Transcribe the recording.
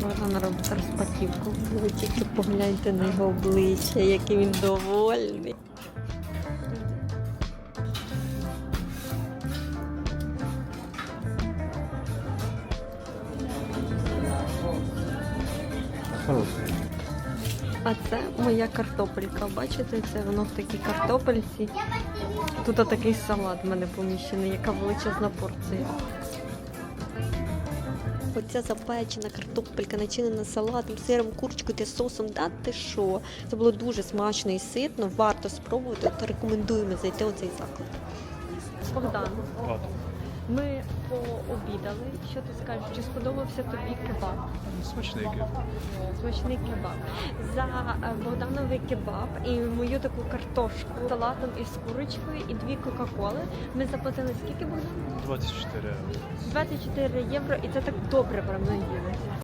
Богдан робить розпаківку. Ви тільки погляньте на його обличчя, який він довольний. А це моя картопелька. Бачите, це воно в такій картопельці. Тут такий салат в мене поміщений, яка величезна порція. Оця запечена картопелька, начинена салатом, сиром, курочкою та соусом. Да ти що? Це було дуже смачно і ситно. Варто спробувати та рекомендуємо зайти у цей заклад. Богдан. Ми пообідали. Що ти скажеш? Чи сподобався тобі кебаб? Смачний кебаб. Смачний кебаб. За е, Богдановий кебаб і мою таку картошку з салатом із курочкою і дві кока-коли. Ми заплатили скільки Богдан? 24 24 євро, і це так добре прям наїлися.